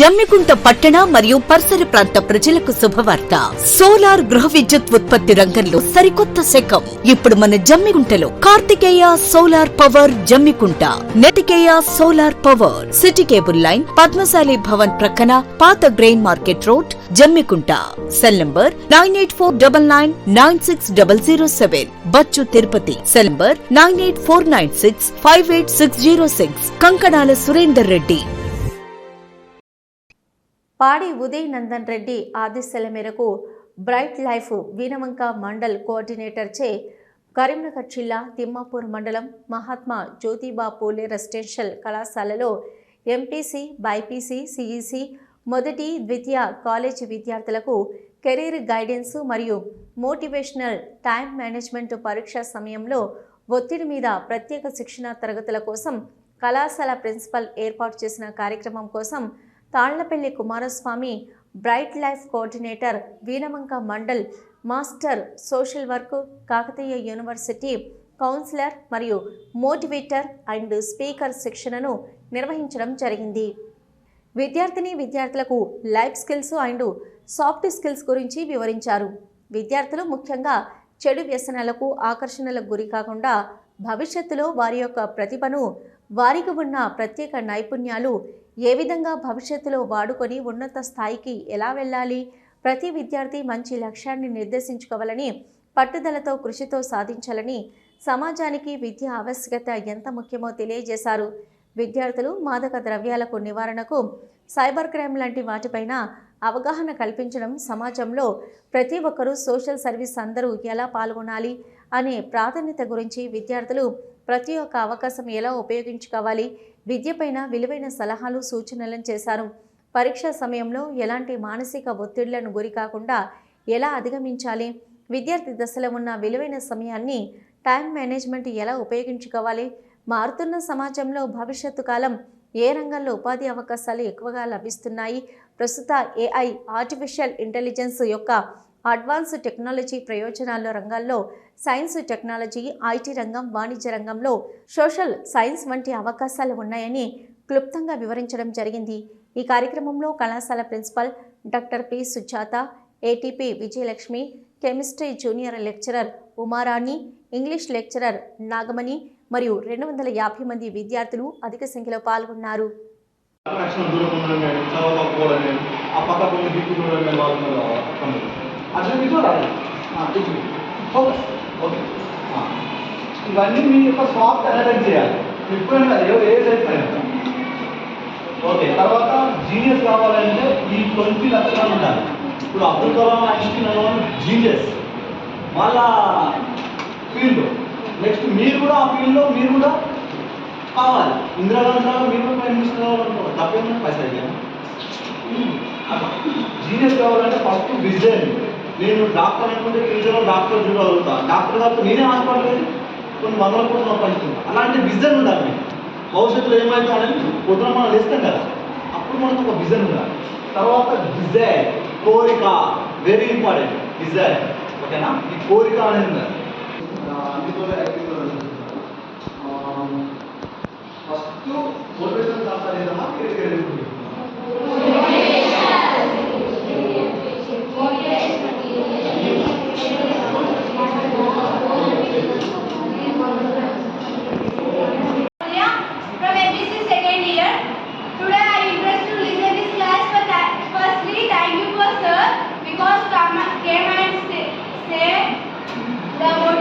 జమ్మికుంట పట్టణ మరియు పరిసర ప్రాంత ప్రజలకు శుభవార్త. సోలార్ గృహ విద్యుత్ ఉత్పత్తి రంగంలో సరికొత్త శకం. ఇప్పుడు మన జమ్మికుంటలో Karthikeya solar power Jammikunta. నెటికేయ solar power. City cable line Padmashali Bhavan ప్రక్కన పాత grain market road Jammikunta. Cell number nine eight four double nine nine six double zero seven. Bachu Tirupati. Cell number nine eight four nine six five eight six zero six. Kankanala Surender Reddy. Padi Uday Nandan Reddy ఆదేశాల మేరకు bright life Veenavanka mandal coordinator చే కరీంనగర్ జిల్లా తిమ్మాపూర్ మండలం మహాత్మా జ్యోతిబా పూలే residential కళాశాలలో MPC BiPC CEC మొదటి ద్వితీయ college విద్యార్థులకు career guidance మరియు మోటివేషనల్ టైం మేనేజ్మెంట్ పరీక్ష సమయంలో ఒత్తిడి మీద ప్రత్యేక శిక్షణ తరగతుల కోసం కళాశాల ప్రిన్సిపల్ ఏర్పాటు చేసిన కార్యక్రమం కోసం Tallapalli Kumaraswamy bright life coordinator Veenavanka mandal master social work Kakatiya university counselor మరియు మోటివేటర్ అండ్ స్పీకర్ శిక్షణను నిర్వహించడం జరిగింది. విద్యార్థిని విద్యార్థులకు life skills and soft skills గురించి వివరించారు. విద్యార్థులు ముఖ్యంగా చెడు వ్యసనాలకు ఆకర్షణలకు గురి కాకుండా భవిష్యత్తులో వారి యొక్క ప్రతిభను వారికి ఉన్న ప్రత్యేక నైపుణ్యాలు ఏ విధంగా భవిష్యత్తులో వాడుకొని ఉన్నత స్థాయికి ఎలా వెళ్ళాలి? ప్రతి విద్యార్థి మంచి లక్ష్యాన్ని నిర్దేశించుకోవాలని పట్టుదలతో కృషితో సాధించాలని సమాజానికి విద్య ఆవశ్యకత ఎంత ముఖ్యమో తెలియజేశారు. విద్యార్థులు మాదక ద్రవ్యాలకు నివారణకు సైబర్ క్రైమ్ లాంటి వాటిపైన అవగాహన కల్పించడం సమాజంలో ప్రతి ఒక్కరూ సోషల్ సర్వీస్ అందరూ ఎలా పాల్గొనాలి? అనే ప్రాధాన్యత గురించి విద్యార్థులు ప్రతి ఒక్క అవకాశం ఎలా ఉపయోగించుకోవాలి విద్యపైన విలువైన సలహాలు సూచనలను చేశారు. పరీక్ష సమయంలో ఎలాంటి మానసిక ఒత్తిళ్ళను గురి కాకుండా ఎలా అధిగమించాలి విద్యార్థి దశలో ఉన్న విలువైన సమయాన్ని టైం మేనేజ్మెంట్ ఎలా ఉపయోగించుకోవాలి మారుతున్న సమాజంలో భవిష్యత్తు కాలం ఏ రంగంలో ఉపాధి అవకాశాలు ఎక్కువగా లభిస్తున్నాయి ప్రస్తుత ఏఐ ఆర్టిఫిషియల్ ఇంటెలిజెన్స్ యొక్క అడ్వాన్స్ టెక్నాలజీ ప్రయోజనాల రంగాల్లో సైన్స్ టెక్నాలజీ ఐటీ రంగం వాణిజ్య రంగంలో సోషల్ సైన్స్ వంటి అవకాశాలు ఉన్నాయని క్లుప్తంగా వివరించడం జరిగింది. ఈ కార్యక్రమంలో కళాశాల principal doctor P Sujatha ATP Vijayalakshmi chemistry junior lecturer Umarani English lecturer Nagamani మరియు రెండు వందల యాభై మంది విద్యార్థులు అధిక సంఖ్యలో పాల్గొన్నారు. ఆ పక్క మీకు రాదు ఫోకస్ ఓకే ఇవన్నీ మీ యొక్క స్వాప్ అనలైజ్ చేయాలి. ఎప్పుడైనా ఏ ఏ సైజ్ అయినా. ఓకే తర్వాత జీనియస్ కావాలంటే ఈ ట్వంటీ లక్షణాలు ఉండాలి. ఇప్పుడు అబ్దుల్ కలాం ఐన్స్టీన్ అనేవాళ్ళు జీనియస్ మళ్ళా ఫీల్డ్ నెక్స్ట్ మీరు కూడా ఆ ఫీల్డ్లో మీరు కూడా కావాలి. ఇందిరాగాంధీ గారు మీరు కూడా ప్రైమ్ మినిస్టర్ కావాలనుకో తప్పేమన్నా పైసలు అయ్యాను జీనియస్ hmm. కావాలంటే ఫస్ట్ విజన్ నేను డాక్టర్ అనుకుంటే ఫ్యూచర్లో డాక్టర్ జూడ్ అవుతా డాక్టర్ కాబట్టి నేనే హాస్పిటల్ కొన్ని వందల కోట్లు సంపాదిస్తున్నాను అలాంటి విజన్ ఉండాలి మీకు. భవిష్యత్తులో ఏమవుతా అని పొద్దున మనం లేస్తాం కదా. అప్పుడు మనకు ఒక విజన్ ఉండాలి. తర్వాత డిజైర్ కోరిక వెరీ ఇంపార్టెంట్ డిజైర్ ఓకేనా? ఈ కోరిక అనేది ఉండాలి. ఫస్ట్ మోటివేషన్ కాస్త లేదా Because K minus say the